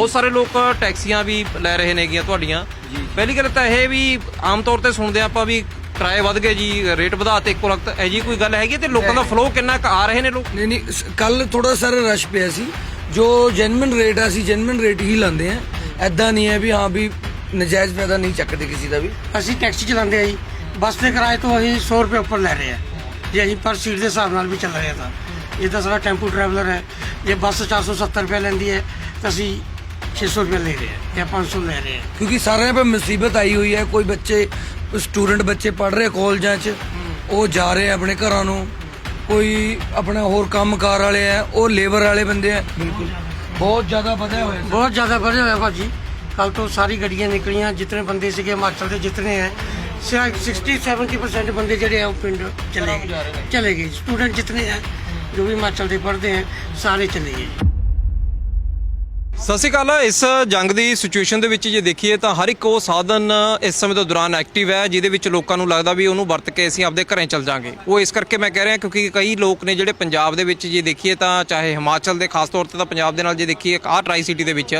ਬਹੁਤ ਸਾਰੇ ਲੋਕ ਟੈਕਸੀਆਂ ਵੀ ਲੈ ਰਹੇ ਨੇਗੀਆਂ ਤੁਹਾਡੀਆਂ। ਪਹਿਲੀ ਗੱਲ ਤਾਂ ਇਹ ਵੀ ਆਮ ਤੌਰ ਤੇ ਸੁਣਦੇ ਆਪਾਂ ਵੀ ਕਿਰਾਏ ਵਧ ਗਏ ਜੀ ਰੇਟ ਵਧਾਤੇ ਇੱਕੋ ਲਖਤ ਇਹ ਜੀ ਕੋਈ ਗੱਲ ਹੈਗੀ ਹੈ ਤੇ ਲੋਕਾਂ ਦਾ ਫਲੋ ਕਿੰਨਾ ਕੁ ਆ ਰਹੇ ਨੇ ਲੋਕ? ਨਹੀਂ ਨਹੀਂ ਕੱਲ ਥੋੜਾ ਸਰ ਰਸ਼ ਪਿਆ ਸੀ। ਜੋ ਜੈਨੂਇਨ ਰੇਟ ਆ ਅਸੀਂ ਜੈਨੂਇਨ ਰੇਟ ਹੀ ਲਾਉਂਦੇ ਆ ਐਦਾਂ ਨਹੀਂ ਹੈ ਵੀ ਹਾਂ ਵੀ ਨਜਾਇਜ਼ ਫਾਇਦਾ ਨਹੀਂ ਚੱਕਦੇ ਕਿਸੇ ਦਾ ਵੀ। ਅਸੀਂ ਟੈਕਸੀ ਚਲਾਉਂਦੇ ਆ ਜੀ। ਬੱਸ ਦੇ ਕਿਰਾਏ ਤੋਂ ਅਸੀਂ 100 ਰੁਪਏ ਉੱਪਰ ਲੈ ਰਹੇ ਆ ਜੇ ਅਸੀਂ ਪਰ ਸੀਟ ਦੇ ਹਿਸਾਬ ਨਾਲ ਵੀ ਚੱਲ ਰਹੇ ਆ ਤਾਂ ਜਿੱਦਾਂ ਸਾਡਾ ਟੈਂਪੂ ਟਰੈਵਲਰ ਹੈ। ਜੇ ਬੱਸ 470 ਰੁਪਏ ਲੈਂਦੀ ਹੈ ਤਾਂ ਅਸੀਂ 600 ਰੁਪਏ ਲੈ ਰਹੇ ਆ ਜਾਂ 500 ਲੈ ਰਹੇ ਆ। ਕਿਉਂਕਿ ਸਾਰਿਆਂ 'ਤੇ ਮੁਸੀਬਤ ਆਈ ਹੋਈ ਹੈ। ਕੋਈ ਬੱਚੇ ਸਟੂਡੈਂਟ ਬੱਚੇ ਪੜ ਰਹੇ ਕਾਲਜਾਂ 'ਚ ਉਹ ਜਾ ਰਹੇ ਆ ਆਪਣੇ ਘਰਾਂ ਨੂੰ। ਕੋਈ ਆਪਣਾ ਹੋਰ ਕੰਮਕਾਰ ਵਾਲੇ ਆ ਉਹ ਲੇਬਰ ਵਾਲੇ ਬੰਦੇ ਆ। ਬਿਲਕੁਲ। ਬਹੁਤ ਜ਼ਿਆਦਾ ਵਧਿਆ ਹੋਇਆ। ਬਹੁਤ ਜ਼ਿਆਦਾ ਵਧਿਆ ਹੋਇਆ ਭਾਜੀ। ਕੱਲ ਤੋਂ ਸਾਰੀ ਗੱਡੀਆਂ ਨਿਕਲੀਆਂ ਜਿਤਨੇ ਬੰਦੇ ਸੀਗੇ ਹਿਮਾਚਲ ਦੇ ਜਿਤਨੇ ਹੈ 60 70% ਬੰਦੇ ਜਿਹੜੇ ਆ ਉਹ ਪਿੰਡ ਚਲੇ ਗਏ ਚਲੇ ਗਏ। ਸਟੂਡੈਂਟ ਜਿਤਨੇ ਹੈ ਜੋ ਵੀ ਹਿਮਾਚਲ ਦੇ ਪੜ੍ਹਦੇ ਹੈ ਸਾਰੇ ਚਲੇ ਗਏ। ਸਤਿ ਸ਼੍ਰੀ ਅਕਾਲ। ਇਸ ਜੰਗ ਦੀ ਸਿਚੁਏਸ਼ਨ ਦੇ ਵਿੱਚ ਜੇ ਦੇਖੀਏ ਤਾਂ ਹਰ ਇੱਕ ਉਹ ਸਾਧਨ ਇਸ ਸਮੇਂ ਦੇ ਦੌਰਾਨ ਐਕਟਿਵ ਹੈ, ਜਿਹਦੇ ਵਿੱਚ ਲੋਕਾਂ ਨੂੰ ਲੱਗਦਾ ਵੀ ਉਹਨੂੰ ਵਰਤ ਕੇ ਅਸੀਂ ਆਪਦੇ ਘਰੇ ਚੱਲ ਜਾਾਂਗੇ। ਉਹ ਇਸ ਕਰਕੇ ਮੈਂ ਕਹਿ ਰਿਹਾ ਕਿਉਂਕਿ ਕਈ ਲੋਕ ਨੇ ਜਿਹੜੇ ਪੰਜਾਬ ਦੇ ਵਿੱਚ ਜੇ ਦੇਖੀਏ ਤਾਂ ਚਾਹੇ ਹਿਮਾਚਲ ਦੇ, ਖਾਸ ਤੌਰ ਤੇ ਤਾਂ ਪੰਜਾਬ ਦੇ ਨਾਲ ਜੇ ਦੇਖੀਏ ਆਹ ਟਰਾਈ ਸਿਟੀ ਦੇ ਵਿੱਚ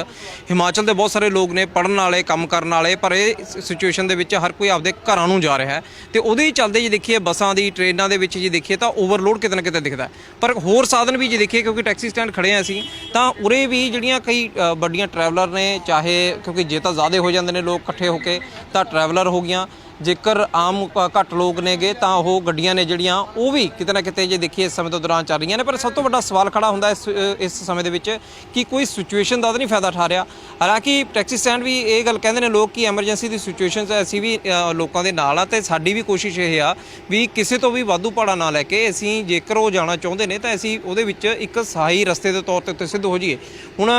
ਹਿਮਾਚਲ ਦੇ ਬਹੁਤ ਸਾਰੇ ਲੋਕ ਨੇ ਪੜਨ ਵਾਲੇ, ਕੰਮ ਕਰਨ ਵਾਲੇ, ਪਰ ਇਹ ਸਿਚੁਏਸ਼ਨ ਦੇ ਵਿੱਚ ਹਰ ਕੋਈ ਆਪਦੇ ਘਰਾਂ ਨੂੰ ਜਾ ਰਿਹਾ ਹੈ। ਤੇ ਉਹਦੇ ਹੀ ਚੱਲਦੇ ਜੇ ਦੇਖੀਏ ਬੱਸਾਂ ਦੀ ਟ੍ਰੇਨਾਂ ਦੇ ਵਿੱਚ ਜੇ ਦੇਖੀਏ ਤਾਂ ਓਵਰਲੋਡ ਕਿਤੇ ਨਾ ਕਿਤੇ ਦਿਖਦਾ ਪਰ ਹੋਰ ਸਾਧਨ ਵੀ ਜੇ ਦੇਖੀਏ ਕਿਉਂਕਿ ਟੈਕਸੀ ਸਟੈਂਡ ਖੜੇ ਆ ਅਸੀਂ, ਤਾਂ ਉਰੇ ਵੀ ਜਿਹੜੀਆਂ ਕਈ ਵੱਡੀਆਂ ਟਰੈਵਲਰ ਨੇ, ਚਾਹੇ ਕਿਉਂਕਿ ਜੇ ਤਾਂ ਜ਼ਿਆਦਾ ਹੋ ਜਾਂਦੇ ਨੇ ਲੋਕ ਇਕੱਠੇ ਹੋ ਕੇ, ਤਾਂ ਟਰੈਵਲਰ ਹੋ ਗਈਆਂ। ਜੇਕਰ ਆਮ ਕ- ਘੱਟ ਲੋਕ ਨੇਗੇ ਤਾਂ ਉਹ ਗੱਡੀਆਂ ਨੇ ਜਿਹੜੀਆਂ, ਉਹ ਵੀ ਕਿਤੇ ਨਾ ਕਿਤੇ ਜੇ ਦੇਖੀਏ ਇਸ ਸਮੇਂ ਤੋਂ ਦੌਰਾਨ ਚੱਲ ਰਹੀਆਂ ਨੇ। ਪਰ ਸਭ ਤੋਂ ਵੱਡਾ ਸਵਾਲ ਖੜਾ ਹੁੰਦਾ ਇਸ ਇਸ ਸਮੇਂ ਦੇ ਵਿੱਚ ਕਿ ਕੋਈ ਸਿਚੁਏਸ਼ਨ ਦਾ ਤਾਂ ਨਹੀਂ ਫਾਇਦਾ ਉਠਾ ਰਿਹਾ। ਹਾਲਾਂਕਿ ਟੈਕਸੀ ਸਟੈਂਡ ਵੀ ਇਹ ਗੱਲ ਕਹਿੰਦੇ ਨੇ ਲੋਕ ਕਿ ਐਮਰਜੈਂਸੀ ਦੀ ਸਿਚੁਏਸ਼ਨ 'ਚ ਅਸੀਂ ਵੀ ਲੋਕਾਂ ਦੇ ਨਾਲ ਆ ਤੇ ਸਾਡੀ ਵੀ ਕੋਸ਼ਿਸ਼ ਇਹ ਆ ਵੀ ਕਿਸੇ ਤੋਂ ਵੀ ਵਾਧੂ ਭਾੜਾ ਨਾ ਲੈ ਕੇ ਅਸੀਂ ਜੇਕਰ ਉਹ ਜਾਣਾ ਚਾਹੁੰਦੇ ਨੇ ਤਾਂ ਅਸੀਂ ਉਹਦੇ ਵਿੱਚ ਇੱਕ ਸਹਾਈ ਰਸਤੇ ਦੇ ਤੌਰ ਤੇ ਉੱਤੇ ਸਿੱਧ ਹੋ ਜਾਈਏ। ਹੁਣ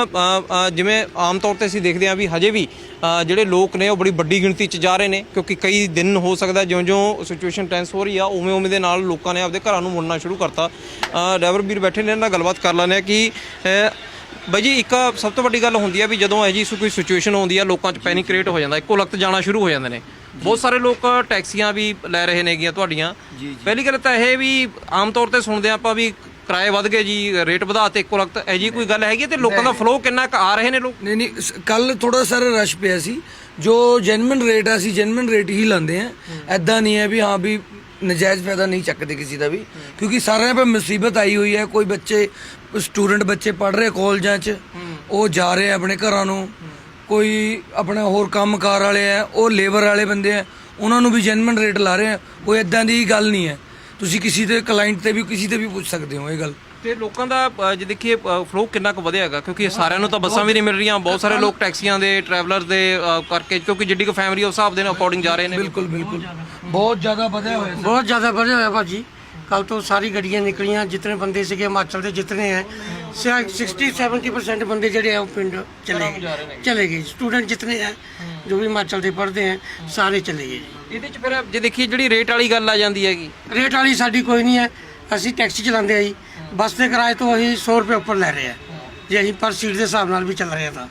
ਜਿਵੇਂ ਆਮ ਤੌਰ ਤੇ ਅਸੀਂ ਦੇਖਦੇ ਹਾਂ ਵੀ ਹਜੇ ਵੀ ਜਿਹੜੇ ਲੋਕ ਨੇ ਉਹ ਬੜੀ ਵੱਡੀ ਗਿਣਤੀ 'ਚ ਜਾ ਰਹੇ ਨੇ ਕਿਉਂਕਿ ਕਈ ਦਿਨ ਹੋ ਸਕਦਾ ਜਿਉਂ-ਜਿਉਂ ਸਿਚੁਏਸ਼ਨ ਟੈਂਸ ਹੋ ਰਹੀ ਆ ਉਵੇਂ ਉਵੇਂ ਦੇ ਨਾਲ ਲੋਕਾਂ ਨੇ ਆਪਦੇ ਘਰਾਂ ਨੂੰ ਮੁੜਨਾ ਸ਼ੁਰੂ ਕਰਤਾ। ਡਰਾਈਵਰ ਵੀਰ ਬੈਠੇ ਨੇ ਇਹਨਾਂ ਨਾਲ ਗੱਲਬਾਤ ਕਰ ਲੈਂਦੇ ਆ ਕਿ ਬਾਈ ਜੀ ਇੱਕ ਸਭ ਤੋਂ ਵੱਡੀ ਗੱਲ ਹੁੰਦੀ ਆ ਵੀ ਜਦੋਂ ਇਹ ਜੀ ਕੋਈ ਸਿਚੁਏਸ਼ਨ ਆਉਂਦੀ ਆ ਲੋਕਾਂ 'ਚ ਪੈਨਿਕ ਕ੍ਰੀਏਟ ਹੋ ਜਾਂਦਾ। ਇੱਕੋ ਲਖਤ ਜਾਣਾ ਸ਼ੁਰੂ ਹੋ ਜਾਂਦੇ ਨੇ। ਬਹੁਤ ਸਾਰੇ ਲੋਕ ਟੈਕਸੀਆਂ ਵੀ ਲੈ ਰਹੇ ਨੇਗੀਆਂ ਤੁਹਾਡੀਆਂ। ਪਹਿਲੀ ਗੱਲ ਤਾਂ ਇਹ ਵੀ ਆਮ ਤੌਰ ਤੇ ਸੁਣਦੇ ਆਪਾਂ ਵੀ ਕਿਰਾਏ ਵਧ ਗਏ ਜੀ ਰੇਟ ਵਧਾਤੇ ਇੱਕੋ ਲਖਤ ਇਹ ਜੀ ਕੋਈ ਗੱਲ ਹੈਗੀ ਹੈ ਤੇ ਲੋਕਾਂ ਦਾ ਫਲੋ ਕਿੰਨਾ ਕੁ ਆ ਰਹੇ ਨੇ ਲੋਕ? ਨਹੀਂ ਨਹੀਂ ਕੱਲ ਥੋੜਾ ਸਰ ਰਸ਼ ਪਿਆ ਸੀ। ਜੋ ਜੈਨੂਇਨ ਰੇਟ ਆ ਅਸੀਂ ਜੈਨੂਇਨ ਰੇਟ ਹੀ ਲਾਉਂਦੇ ਆ ਐਦਾਂ ਨਹੀਂ ਹੈ ਵੀ ਹਾਂ ਵੀ ਨਜਾਇਜ਼ ਫਾਇਦਾ ਨਹੀਂ ਚੱਕਦੇ ਕਿਸੇ ਦਾ ਵੀ। ਕਿਉਂਕਿ ਸਾਰਿਆਂ 'ਤੇ ਮੁਸੀਬਤ ਆਈ ਹੋਈ ਹੈ। ਕੋਈ ਬੱਚੇ ਸਟੂਡੈਂਟ ਬੱਚੇ ਪੜ ਰਹੇ ਕਾਲਜਾਂ 'ਚ ਉਹ ਜਾ ਰਹੇ ਆ ਆਪਣੇ ਘਰਾਂ ਨੂੰ। ਕੋਈ ਆਪਣਾ ਹੋਰ ਕੰਮਕਾਰ ਵਾਲੇ ਆ ਉਹ ਲੇਬਰ ਵਾਲੇ ਬੰਦੇ ਆ ਉਹਨਾਂ ਨੂੰ ਵੀ ਜੈਨੂਇਨ ਰੇਟ ਲਾ ਰਹੇ ਆ ਕੋਈ ਐਦਾਂ ਦੀ ਗੱਲ ਨਹੀਂ ਹੈ। ਤੁਸੀਂ ਕਿਸੇ ਦੇ ਕਲਾਇੰਟ ਤੇ ਵੀ ਕਿਸੇ ਤੇ ਵੀ ਪੁੱਛ ਸਕਦੇ ਹੋ ਇਹ ਗੱਲ। ਤੇ ਲੋਕਾਂ ਦਾ ਅ, ਜੇ ਦੇਖੀਏ ਫਲੋ ਕਿੰਨਾ ਕੁ ਵਧਿਆ ਹੈਗਾ ਕਿਉਂਕਿ ਸਾਰਿਆਂ ਨੂੰ ਤਾਂ ਬੱਸਾਂ ਵੀ ਨਹੀਂ ਮਿਲ ਰਹੀਆਂ ਬਹੁਤ ਸਾਰੇ ਲੋਕ ਟੈਕਸੀਆਂ ਦੇ ਟਰੈਵਲਰ ਦੇ ਅ, ਕਰਕੇ ਕਿਉਂਕਿ ਜਿੱਡੀ ਕੁ ਫੈਮਿਲੀ ਉਸ ਹਿਸਾਬ ਦੇ ਨਾਲ ਅਕੋਰਡਿੰਗ ਜਾ ਰਹੇ ਨੇ। ਬਿਲਕੁਲ ਬਿਲਕੁਲ। ਬਹੁਤ ਜ਼ਿਆਦਾ ਵਧਿਆ ਹੋਇਆ ਸਰ। ਬਹੁਤ ਜ਼ਿਆਦਾ ਵਧਿਆ ਹੋਇਆ ਭਾਜੀ। ਕੱਲ ਤੋਂ ਸਾਰੀ ਗੱਡੀਆਂ ਨਿਕਲੀਆਂ ਜਿਤਨੇ ਬੰਦੇ ਸੀਗੇ ਹਿਮਾਚਲ ਦੇ ਜਿਤਨੇ ਹੈ 60 70% ਬੰਦੇ ਜਿਹੜੇ ਆ ਉਹ ਪਿੰਡ ਚਲੇ ਗਏ ਚਲੇ ਗਏ। ਸਟੂਡੈਂਟ ਜਿਤਨੇ ਹੈ ਜੋ ਵੀ ਹਿਮਾਚਲ ਦੇ ਪੜ੍ਹਦੇ ਹੈ ਸਾਰੇ ਚਲੇ ਗਏ ਜੀ। ਇਹਦੇ ਚ ਫਿਰ ਜੇ ਦੇਖੀਏ ਜਿਹੜੀ ਰੇਟ ਵਾਲੀ ਗੱਲ ਆ ਜਾਂਦੀ ਹੈਗੀ। ਰੇਟ ਵਾਲੀ ਸਾਡੀ ਕੋਈ ਨਹੀਂ ਹੈ। ਅਸੀਂ ਟੈਕਸੀ ਚਲਾਉਂਦੇ ਆ ਜੀ। ਬੱਸ ਦੇ ਕਿਰਾਏ ਤੋਂ ਅਸੀਂ 100 ਰੁਪਏ ਉੱਪਰ ਲੈ ਰਹੇ ਆ ਜੇ ਅਸੀਂ ਪਰ ਸੀਟ ਦੇ ਹਿਸਾਬ ਨਾਲ ਵੀ ਚੱਲ ਰਹੇ ਆ ਤਾਂ।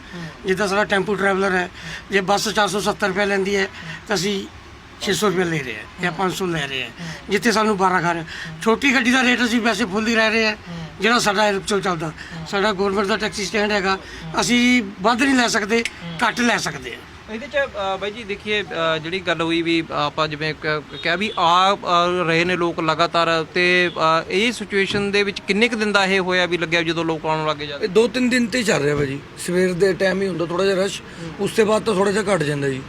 ਜਿੱਦਾਂ ਸਾਡਾ ਟੈਂਪੂ ਟਰੈਵਲਰ ਹੈ, ਜੇ ਬੱਸ 470 ਰੁਪਏ ਲੈਂਦੀ ਹੈ, ਤਾਂ ਅਸੀਂ 600 ਰੁਪਏ ਲੈ ਰਹੇ ਆ ਜਾਂ 500 ਲੈ ਰਹੇ ਆ ਜਿੱਥੇ ਸਾਨੂੰ 12 ਖਾ ਰਹੇ ਛੋਟੀ ਗੱਡੀ ਦਾ ਰੇਟ ਅਸੀਂ ਵੈਸੇ ਫੁੱਲ ਹੀ ਰਹਿ ਰਹੇ ਆ ਜਿਹੜਾ ਸਾਡਾ ਐਰਪਚੋ ਚੱਲਦਾ। ਸਾਡਾ ਗਵਰਨਮੈਂਟ ਦਾ ਟੈਕਸੀ ਸਟੈਂਡ ਹੈਗਾ। ਅਸੀਂ ਵੱਧ ਨਹੀਂ ਲੈ ਸਕਦੇ, ਘੱਟ ਲੈ ਸਕਦੇ ਆ ਇਹਦੇ ਚ ਅ, ਬਾਈ ਜੀ ਦੇਖੀਏ ਅ, ਜਿਹੜੀ ਗੱਲ ਹੋਈ ਵੀ ਆਪਾਂ ਜਿਵੇਂ ਕ- ਕਿਹਾ ਵੀ ਆ ਅ, ਰਹੇ ਨੇ ਲੋਕ ਲਗਾਤਾਰ ਤੇ ਅ, ਇਹ ਸਿਚੁਏਸ਼ਨ ਦੇ ਵਿੱਚ ਕਿੰਨੇ ਕੁ ਦਿਨ ਦਾ ਇਹ ਹੋਇਆ ਵੀ ਲੱਗਿਆ ਜਦੋਂ ਲੋਕ ਆਉਣ ਲੱਗੇ ਜਾਂਦੇ ਇਹ ਦੋ ਤਿੰਨ ਦਿਨ ਤੇ ਹੀ ਚੱਲ ਰਿਹਾ ਭਾਜੀ ਸਵੇਰ ਦੇ ਟਾਈਮ ਹੀ ਹੁੰਦਾ ਥੋੜਾ ਜਿਹਾ ਰਸ਼ ਉਸ ਤੋਂ ਬਾਅਦ ਤਾਂ ਥੋੜਾ ਜਿਹਾ ਘਟ ਜਾਂਦਾ ਜੀ।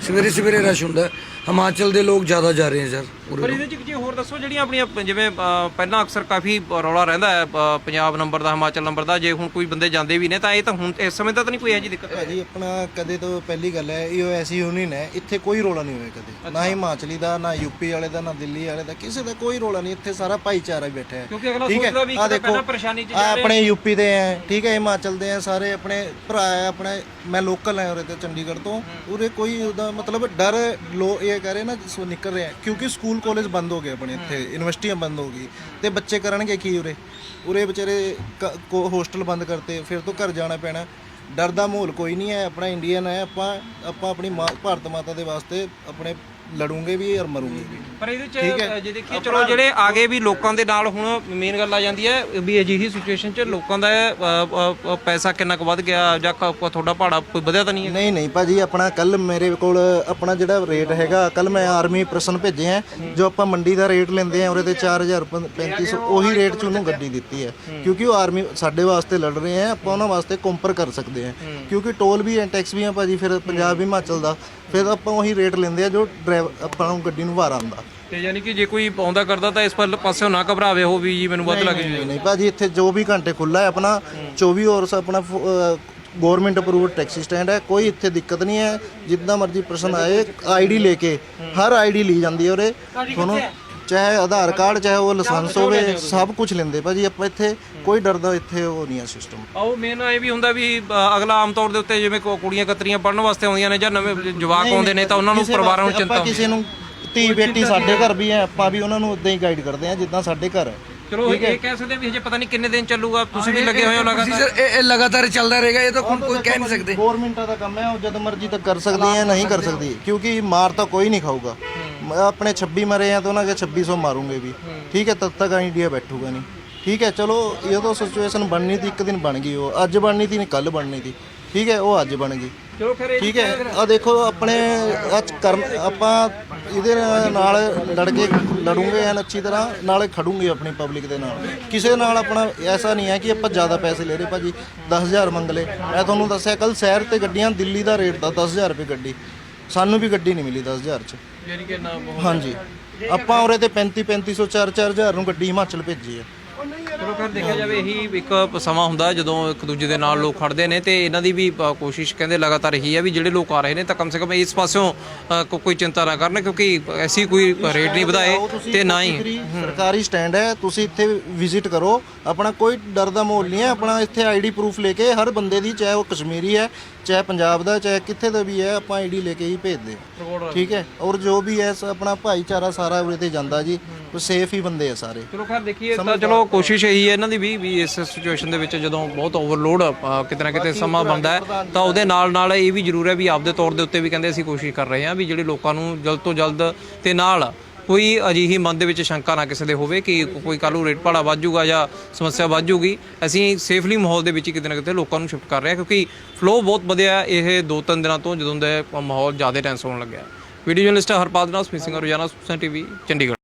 ਸਵੇਰੇ ਸਵੇਰੇ ਰਸ਼ ਹੁੰਦਾ। ਹੈ। ਹਿਮਾਚਲ ਦੇ ਲੋਕ ਜ਼ਿਆਦਾ ਜਾ ਰਹੇ ਹੈ ਸਰ। ਉਰੇ ਪਰ ਇਹਦੇ ਚ ਜੀ ਹੋਰ ਦੱਸੋ ਜਿਹੜੀਆਂ ਆਪਣੀਆਂ ਪ- ਜਿਵੇਂ ਅ, ਪਹਿਲਾਂ ਅਕਸਰ ਕਾਫੀ ਰੌਲਾ ਰਹਿੰਦਾ ਹੈ ਅ, ਪੰਜਾਬ ਨੰਬਰ ਦਾ ਹਿਮਾਚਲ ਨੰਬਰ ਦਾ ਜੇ ਹੁਣ ਕੋਈ ਬੰਦੇ ਜਾਂਦੇ ਵੀ ਨੇ ਤਾਂ ਇਹ ਤਾਂ ਹੁਣ ਇਸ ਸਮੇਂ ਤਾਂ ਨਹੀਂ ਕੋਈ ਇਹੋ ਜਿਹੀ ਦਿੱਕਤ ਭਾਜੀ ਆਪਣਾ ਕਦੇ ਤੋਂ ਪਹਿਲੀ ਗੱਲ ਹੈ ਇਹ ਐਸੀ ਯੂਨੀਅਨ ਹੈ ਇੱਥੇ ਕੋਈ ਰੋਲਾ ਨਹੀਂ ਹੋਇਆ ਕਦੇ। ਨਾ ਹਿਮਾਚਲੀ ਦਾ ਨਾ ਯੂਪੀ ਵਾਲੇ ਦਾ ਨਾ ਦਿੱਲੀ ਵਾਲੇ ਦਾ ਕਿਸੇ ਦਾ ਕੋਈ ਰੋਲਾ ਨਹੀਂ ਇੱਥੇ ਸਾਰਾ ਭਾਈਚਾਰਾ ਹੀ ਬੈਠਾ ਹੈ। ਕਿਉਂਕਿ ਅਗਲਾ ਠੀਕ ਹੈ? ਸੋਚਦਾ ਵੀ ਆਹ ਇੱਕ ਤਾਂ ਦੇਖੋ, ਪਹਿਲਾਂ ਪਰੇਸ਼ਾਨੀ 'ਚ ਜਾ ਆਹ ਰਹੇ ਆਪਣੇ ਯੂਪੀ ਦੇ ਹੈ ਠੀਕ ਹੈ ਹਿਮਾਚਲ ਦੇ ਹੈ ਸਾਰੇ ਆਪਣੇ ਭਰਾ ਹੈ ਆਪਣੇ ਮੈਂ ਲੋਕਲ ਹੈ ਉਰੇ ਤੇ ਚੰਡੀਗੜ੍ਹ ਤੋਂ ਉਰੇ ਕੋਈ ਉਹਦਾ ਮਤਲਬ ਡਰ ਲੋ ਇਹ ਕਹ ਰਹੇ ਨਾ ਸੋ ਨਿਕਲ ਰਿਹਾ ਕਿਉਂਕਿ ਸਕੂਲ ਕਾਲਜ ਬੰਦ ਹੋ ਗਏ ਆਪਣੇ ਇੱਥੇ ਯੂਨੀਵਰਸਿਟੀਆਂ ਬੰਦ ਹੋ ਗਈ। ਤੇ ਬੱਚੇ ਕਰਨਗੇ ਕੀ ਉਰੇ? ਉਰੇ ਵਿਚਾਰੇ ਹੋਸਟਲ ਬੰਦ ਕਰਤੇ ਫਿਰ ਤੋਂ ਘਰ ਜਾਣਾ ਪੈਣਾ। ਡਰ ਦਾ ਮਾਹੌਲ ਕੋਈ ਨਹੀਂ ਹੈ ਆਪਣਾ ਇੰਡੀਅਨ ਹੈ ਆਪਾਂ ਆਪਾਂ ਆਪਣੀ ਮਾਂ- ਭਾਰਤ ਮਾਤਾ ਦੇ ਵਾਸਤੇ ਆਪਣੇ ਲੜੂੰਗੇ ਵੀ ਔਰ ਮਰੂੰਗੇ ਵੀ। ਪਰ ਇਹਦੇ ਠੀਕ ਚ ਹੈ। ਜੇ ਦੇਖੀਏ ਚਲੋ ਜਿਹੜੇ ਆਗੇ ਵੀ ਲੋਕਾਂ ਦੇ ਨਾਲ ਹੁਣ ਮੇਨ ਗੱਲ ਆ ਜਾਂਦੀ ਹੈ ਵੀ ਅਜਿਹੀ ਸਿਚੁਏਸ਼ਨ 'ਚ ਲੋਕਾਂ ਦਾ ਅ, ਅ, ਅ, ਪੈਸਾ ਕਿੰਨਾ ਕੁ ਵੱਧ ਗਿਆ ਜਾਂ ਕ- ਕ- ਤੁਹਾਡਾ ਭਾੜਾ ਕੋਈ ਵਧਿਆ ਤਾਂ ਨਹੀਂ ਹੈ? ਨਹੀਂ ਨਹੀਂ ਭਾਜੀ ਆਪਣਾ ਕੱਲ ਮੇਰੇ ਕੋਲ ਆਪਣਾ ਜਿਹੜਾ ਰੇਟ ਹੈਗਾ ਕੱਲ ਮੈਂ ਆਰਮੀ ਪ੍ਰਸ਼ਨ ਭੇਜੇ ਆ ਜੋ ਆਪਾਂ ਮੰਡੀ ਦਾ ਰੇਟ ਲੈਂਦੇ ਆ ਉਹਦੇ ਤੇ 4000 3500 ਉਹੀ ਰੇਟ 'ਚ ਉਹਨੂੰ ਗੱਡੀ ਦਿੱਤੀ ਹੈ। ਕਿਉਂਕਿ ਉਹ ਆਰਮੀ ਸਾਡੇ ਵਾਸਤੇ ਲੜ ਰਹੇ ਆ ਆਪਾਂ ਉਹਨਾਂ ਵਾਸਤੇ ਕੰਪਰ ਕਰ ਸਕਦੇ ਆ ਕਿਉਂਕਿ ਟੋਲ ਵੀ ਹੈ ਟੈਕਸ ਵੀ ਹੈ ਭਾਜੀ ਫਿਰ ਪੰਜਾਬ ਹਿਮਾਚਲ ਦਾ ਫਿਰ ਆਪਾਂ ਉਹੀ ਰੇਟ ਲੈਂਦੇ ਆ ਜੋ ਡਰਾਈਵਰ ਆਪਾਂ ਨੂੰ ਗੱਡੀ ਨੂੰ ਭਾਰ ਆਉਂਦਾ। ਤੇ ਯਾਨੀ ਕਿ ਜੇ ਕੋਈ ਆਉਂਦਾ ਕਰਦਾ ਤਾਂ ਇਸ ਪਰ ਪਾਸਿਓਂ ਨਾ ਘਬਰਾਵੇ ਉਹ ਵੀ ਜੀ ਮੈਨੂੰ ਵੱਧ ਲੱਗ ਨਹੀਂ ਨਹੀਂ ਭਾਜੀ ਇੱਥੇ ਜੋ ਵੀ ਘੰਟੇ ਖੁੱਲਾ ਹੈ ਆਪਣਾ 24 ਆਵਰਸ ਆਪਣਾ ਗਵਰਨਮੈਂਟ ਅਪਰੂਵਡ ਟੈਕਸੀ ਸਟੈਂਡ ਹੈ ਕੋਈ ਇੱਥੇ ਦਿੱਕਤ ਨਹੀਂ ਹੈ। ਜਿੱਦਾਂ ਮਰਜ਼ੀ ਪਰਸਨ ਆਏ ਆਈਡੀ ਲੈ ਕੇ ਹਰ ਆਈਡੀ ਲਈ ਜਾਂਦੀ ਹੈ ਉਰੇ। ਤੁਹਾਨੂੰ ਚਾਹੇ ਆਧਾਰ ਕਾਰਡ ਚਾਹੇ ਉਹ ਲਾਇਸੈਂਸ ਹੋਵੇ ਸਭ ਕੁਝ ਲੈਂਦੇ ਭਾਜੀ ਆਪਾਂ ਇੱਥੇ ਕੋਈ ਡਰ ਦਾ ਇੱਥੇ ਉਹ ਨਹੀਂ ਹੈ ਸਿਸਟਮ ਆਓ ਮੇਨ ਇਹ ਵੀ ਹੁੰਦਾ ਵੀ ਅ, ਅਗਲਾ ਆਮ ਤੌਰ ਦੇ ਉੱਤੇ ਜਿਵੇਂ ਕੋ- ਕੁੜੀਆਂ ਕਤਰੀਆਂ ਪੜਨ ਵਾਸਤੇ ਆਉਂਦੀਆਂ ਨੇ ਜਾਂ ਨਵੇਂ ਜਵਾਕ ਆਉਂਦੇ ਨੇ ਤਾਂ ਉਹਨਾਂ ਨੂੰ ਪਰਿਵਾਰਾਂ ਨੂੰ ਚਿੰਤਾ ਆਪਾਂ ਕਿਸੇ ਨੂੰ ਧੀ ਬੇਟੀ ਸਾਡੇ ਘਰ ਵੀ ਹੈ ਆਪਾਂ ਵੀ ਉਹਨਾਂ ਨੂੰ ਉਦਾਂ ਹੀ ਗਾਈਡ ਕਰਦੇ ਆ ਜਿੱਦਾਂ ਸਾਡੇ ਘਰ ਹੈ। ਚਲੋ ਇਹ ਕਹਿ ਸਕਦੇ ਹਾਂ ਵੀ ਹਜੇ ਪਤਾ ਨਹੀਂ ਕਿੰਨੇ ਦਿਨ ਚੱਲੂਗਾ ਤੁਸੀਂ ਵੀ ਲੱਗੇ ਹੋਏ ਹੋ ਲਗਾਤਾਰ। ਪ੍ਰੋਸੀਜਰ ਇਹ ਇਹ ਲਗਾਤਾਰ ਚੱਲਦਾ ਰਹੇਗਾ ਇਹ ਤਾਂ ਹੁਣ ਕੋਈ ਕਹਿ ਨਹੀਂ ਸਕਦੇ। ਗਵਰਨਮੈਂਟਾਂ ਦਾ ਕੰਮ ਹੈ ਉਹ ਜਦ ਮਰਜ਼ੀ ਤੱਕ ਕਰ ਸਕਦੀ ਹੈ ਨਹੀਂ ਕਰ ਸਕਦੀ ਕਿਉਂਕਿ ਮਾਰ ਤਾਂ ਕੋਈ ਨਹੀਂ ਖਾਊਗਾ। ਆਪਣੇ 26 ਮਰੇ ਆ ਤਾਂ ਉਹਨਾਂ ਕੇ 2600 ਮਾਰੂੰਗੇ ਵੀ। ਠੀਕ ਹੈ ਤਦ ਤੱਕ ਇੰਡੀਆ ਬੈਠੂਗਾ ਨਹੀਂ। ਠੀਕ ਹੈ ਚਲੋ ਇਹ ਤਾਂ ਸਿਚੁਏਸ਼ਨ ਬਣਨੀ ਸੀ ਇੱਕ ਦਿਨ ਬਣ ਗਈ ਉਹ। ਅੱਜ ਬਣਨੀ ਸੀ ਨਹੀਂ ਕੱਲ ਬਣਨੀ ਸੀ। ਠੀਕ ਹੈ ਉਹ ਅੱਜ ਬਣ ਗਈ। ਠੀਕ ਹੈ ਆ ਦੇਖੋ ਆਪਣੇ ਅੱਜ ਕਰਮ ਆਪਾਂ ਇਹਦੇ ਨਾਲ ਲੜ ਕੇ ਲੜੂਗੇ ਐਨ ਅੱਛੀ ਤਰ੍ਹਾਂ ਨਾਲੇ ਖੜੂਗੇ ਆਪਣੀ ਪਬਲਿਕ ਦੇ ਨਾਲ। ਕਿਸੇ ਨਾਲ ਆਪਣਾ ਐਸਾ ਨਹੀਂ ਹੈ ਕਿ ਆਪਾਂ ਜ਼ਿਆਦਾ ਪੈਸੇ ਲੈ ਰਹੇ ਭਾਜੀ 10000 ਮੰਗ ਲਏ। ਮੈਂ ਤੁਹਾਨੂੰ ਦੱਸਿਆ ਕੱਲ ਸ਼ਹਿਰ ਤੇ ਗੱਡੀਆਂ ਦਿੱਲੀ ਦਾ ਰੇਟ ਦਾ 10000 ਰੁਪਏ ਗੱਡੀ। ਸਾਨੂੰ ਵੀ ਗੱਡੀ ਨਹੀਂ ਮਿਲੀ 10000 ਚ। ਯਾਨੀ ਕਿ ਨਾ ਹਾਂਜੀ। ਆਪਾਂ ਉਰੇ ਤੇ 35 3500 4 4000 ਨੂੰ ਗੱਡੀ ਹਿਮਾਚਲ ਭੇਜੀ ਹੈ ਚਲੋ ਫਿਰ ਦੇਖਿਆ ਜਾਵੇ ਇਹੀ ਇੱਕ ਸਮਾਂ ਹੁੰਦਾ ਜਦੋਂ ਇੱਕ ਦੂਜੇ ਦੇ ਨਾਲ ਲੋਕ ਖੜਦੇ ਨੇ ਤੇ ਇਹਨਾਂ ਦੀ ਵੀ ਅ, ਕੋਸ਼ਿਸ਼ ਕਹਿੰਦੇ ਲਗਾਤਾਰ ਇਹੀ ਹੈ ਵੀ ਜਿਹੜੇ ਲੋਕ ਆ ਰਹੇ ਨੇ ਤਾਂ ਕਮ ਸੇ ਕਮ ਇਸ ਪਾਸਿਓਂ ਅ, ਕੋ- ਕੋਈ ਚਿੰਤਾ ਨਾ ਕਰਨ ਕਿਉਂਕਿ ਐਸੀ ਕੋਈ ਰੇਟ ਨਹੀਂ ਵਧਾਏ ਤੇ ਨਾ ਹੀ ਸਰਕਾਰੀ- ਸਰਕਾਰੀ ਸਟੈਂਡ ਹੈ ਤੁਸੀਂ ਇੱਥੇ ਵਿਜ਼ਿਟ ਕਰੋ। ਆਪਣਾ ਕੋਈ ਡਰ ਦਾ ਮਾਹੌਲ ਨਹੀਂ ਹੈ ਆਪਣਾ ਇੱਥੇ ਆਈਡੀ ਪ੍ਰੂਫ ਲੈ ਕੇ ਹਰ ਬੰਦੇ ਦੀ ਚਾਹੇ ਉਹ ਕਸ਼ਮੀਰੀ ਹੈ ਚਾਹੇ ਪੰਜਾਬ ਦਾ ਚਾਹੇ ਕਿੱਥੇ ਦਾ ਵੀ ਹੈ ਆਪਾਂ ਆਈਡੀ ਲੈ ਕੇ ਹੀ ਭੇਜਦੇ ਹਾਂ ਠੀਕ ਹੈ? ਔਰ ਜੋ ਵੀ ਹੈ ਸ- ਆਪਣਾ ਭਾਈਚਾਰਾ ਸਾਰਾ ਉਰੇ ਤੇ ਜਾਂਦਾ ਜੀ। ਉਹ ਸੇਫ ਹੀ ਬੰਦੇ ਆ ਸਾਰੇ। ਚਲੋ ਖੈਰ ਦੇਖੀਏ ਤਾਂ ਚਲੋ ਕੋਸ਼ਿਸ਼ ਇਹੀ ਹੈ ਇਹਨਾਂ ਦੀ ਵੀ ਵੀ ਇਸ ਸਿਚੁਏਸ਼ਨ ਦੇ ਵਿੱਚ ਜਦੋਂ ਬਹੁਤ ਓਵਰਲੋਡ ਕਿਤੇ ਨਾ ਕਿਤੇ ਸਮਾਂ ਬਣਦਾ ਹੈ ਤਾਂ ਉਹਦੇ ਨਾਲ ਨਾਲ ਇਹ ਵੀ ਜ਼ਰੂਰ ਹੈ ਵੀ ਆਪਦੇ ਤੌਰ ਦੇ ਉੱਤੇ ਵੀ ਕਹਿੰਦੇ ਅਸੀਂ ਕੋਸ਼ਿਸ਼ ਕਰ ਰਹੇ ਹਾਂ ਵੀ ਜਿਹੜੇ ਲੋਕਾਂ ਨੂੰ ਜਲਦ ਤੋਂ ਜਲਦ ਤੇ ਨਾਲ ਕੋਈ ਅਜਿਹੀ ਮਨ ਦੇ ਵਿੱਚ ਸ਼ੰਕਾ ਨਾ ਕਿਸੇ ਦੇ ਹੋਵੇ ਕਿ ਕੋਈ ਕੱਲ੍ਹ ਨੂੰ ਰੇਟ ਭਾੜਾ ਵੱਧ ਜਾਊਗਾ ਜਾਂ ਸਮੱਸਿਆ ਵੱਧ ਜਾਊਗੀ ਅਸੀਂ ਸੇਫਲੀ ਮਾਹੌਲ ਦੇ ਵਿੱਚ ਕਿਤੇ ਨਾ ਕਿਤੇ ਲੋਕਾਂ ਨੂੰ ਸ਼ਿਫਟ ਕਰ ਰਹੇ ਹਾਂ ਕਿਉਂਕਿ ਫਲੋ ਬਹੁਤ ਵਧਿਆ ਇਹ ਦੋ ਤਿੰਨ ਦਿਨਾਂ ਤੋਂ ਜਦੋਂ ਦਾ ਮਾਹੌਲ ਜ਼ਿਆਦਾ ਟੈਂਸ ਹੋਣ ਲੱਗਿਆ ਵੀਡੀਓ ਜਰਨਲਿਸਟ ਹਰਪਾਲ ਨਾਲ ਸਮਿਤ ਸਿੰਘ ਰੋਜ਼ਾਨਾ ਸੁਪਸਨ ਟੀਵੀ ਚੰਡੀਗੜ੍ਹ।